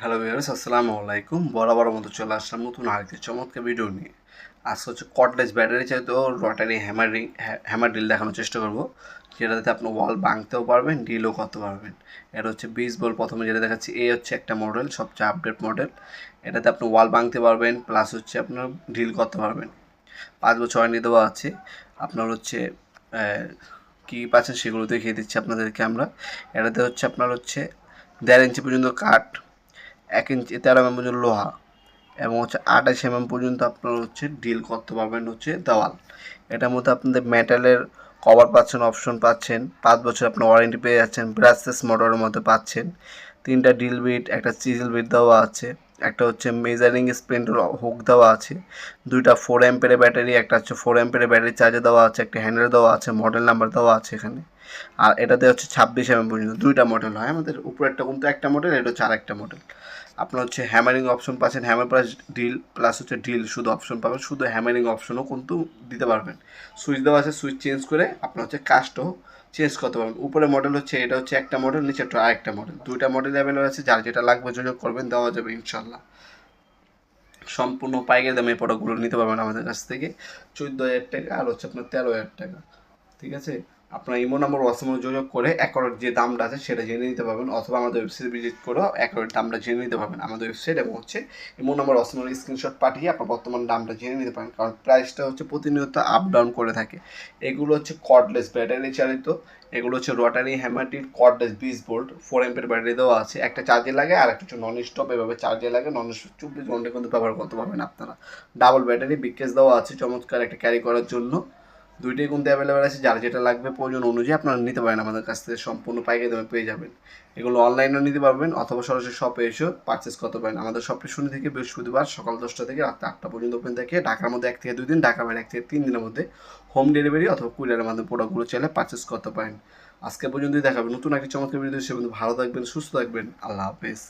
Hello viewers আসসালামু আলাইকুম। বরাবর মতো চলে আসলাম নতুন আরেকটি চমৎকার ভিডিও নিয়ে। আজকে হচ্ছে কর্ডলেস ব্যাটারি চাইতেও rotary hammer hammering hammer drill দেখানোর চেষ্টা করব, যেটাতে আপনি ওয়াল ভাঙতেও পারবেন ডিলও করতে পারবেন। এটা হচ্ছে বিশ বল প্রথমে যেটা দেখাচ্ছি, এই হচ্ছে একটা মডেল সবচেয়ে আপডেট মডেল এটাতে আপনি ওয়াল ভাঙতে পারবেন প্লাস হচ্ছে আপনার ডিল করতে পারবেন। পাঁচ বছর ওয়ারেন্টি দেওয়া আছে। আপনার হচ্ছে কী পাচ্ছেন সেগুলো দেখিয়ে দিচ্ছি আপনাদেরকে আমরা। এটাতে হচ্ছে আপনার হচ্ছে দেড় ইঞ্চি পর্যন্ত কাঠ এক ইঞ্চি তেরো এমএম পর্যন্ত লোহা এবং হচ্ছে আঠাশ এমএম পর্যন্ত আপনার হচ্ছে ডিল করতে পারবেন হচ্ছে দেওয়াল। এটার মধ্যে আপনাদের মেটালের কভার পাচ্ছেন অপশন পাচ্ছেন। পাঁচ বছর আপনার ওয়ারেন্টি পেয়ে যাচ্ছেন ব্রাসলেস মোটরের মধ্যে পাচ্ছেন। তিনটা ডিল বিট একটা চিজিল বিট দেওয়া আছে। একটা হচ্ছে মেজারিং স্প্রিন্টের হুক দেওয়া আছে, দুইটা ফোর অ্যাম্পের ব্যাটারি একটা হচ্ছে ফোর অ্যাম্পের ব্যাটারি চার্জার দেওয়া আছে, একটা হ্যান্ডেল দেওয়া আছে মডেল নাম্বার দেওয়া আছে এখানে। আর এটাতে হচ্ছে ছাব্বিশ এমএম পর্যন্ত, দুইটা মডেল হয়। আমাদের উপরে একটা কিন্তু একটা মডেল এটা হচ্ছে আরেকটা মডেল আপনার হচ্ছে হ্যামারিং অপশন পাচ্ছেন হ্যামার প্লাস ডিল প্লাস হচ্ছে ডিল শুধু অপশন পাবেন, শুধু হ্যামারিং অপশনও কিন্তু দিতে পারবেন। সুইচ দেওয়া আছে সুইচ চেঞ্জ করে আপনার হচ্ছে কাস্টও চেঞ্জ করতে পারবেন। উপরে মডেল হচ্ছে, এটা হচ্ছে একটা মডেল নিচে আরেকটা মডেল দুইটা মডেল অ্যাভেলেবল আছে, যার যেটা লাগবে যোগাযোগ করবেন, দেওয়া যাবে ইনশাল্লাহ সম্পূর্ণ পাইকারি দামে প্রোডাক্টগুলো নিতে পারবেন আমাদের কাছ থেকে। চোদ্দ হাজার টাকা, আর হচ্ছে আপনার তেরো হাজার টাকা। ঠিক আছে? আপনার ইমো নম্বর হোয়াটসঅ্যাপে যোগাযোগ করে অ্যাকোরেট যে দামটা আছে সেটা জেনে নিতে পারবেন অথবা আমাদের ওয়েবসাইট ভিজিট করেও অ্যাকোরেট দামটা জেনে নিতে পারবেন আমাদের ওয়েবসাইট এবং হচ্ছে ইমো নম্বর হোয়াটসঅ্যাপের স্ক্রিনশট পাঠিয়ে আপনার বর্তমান দামটা জেনে নিতে পারেন। কারণ প্রাইসটা হচ্ছে প্রতিনিয়ত আপ ডাউন করে থাকে। এগুলো হচ্ছে কর্ডলেস ব্যাটারি চালিত, এগুলো হচ্ছে রোটারি হ্যামারটির কর্ডলেস বিশ ভোল্ট ফোর এম্পের ব্যাটারি দেওয়া আছে। একটা চার্জে লাগে আর একটা হচ্ছে নন স্টপ এভাবে চার্জে লাগে নন স্টপ চব্বিশ ঘণ্টা কিন্তু ব্যবহার করতে পারবেন আপনারা। ডাবল ব্যাটারি বিকেস দেওয়া আছে, চমৎকার একটা ক্যারি করার জন্য। দুইটাই কিন্তু অ্যাভেলেবেল আছে। যার যেটা লাগবে প্রয়োজন অনুযায়ী আপনারা নিতে পারেন। আমাদের কাছ থেকে সম্পূর্ণ পাইকারি দামে পেয়ে যাবেন। এগুলো অনলাইনেও নিতে পারবেন অথবা সরাসরি শপে এসেও পারচেস করতে পারেন। আমাদের শপটি শনি থেকে বৃহস্পতিবার সকাল দশটা থেকে রাত আটটা পর্যন্ত ওপেন থাকে। ঢাকার মধ্যে এক থেকে দুই দিন, ঢাকার বাইরে এক থেকে তিন দিনের মধ্যে হোম ডেলিভারি অথবা কুরিয়ারের মাধ্যমে প্রোডাক্টগুলো চাইলে পারচেস করতে পারেন। আজকে পর্যন্তই দেখাবেন নতুন একটি চমৎকার ভিডিও সে ভালো থাকবেন, সুস্থ থাকবেন। আল্লাহ হাফেজ।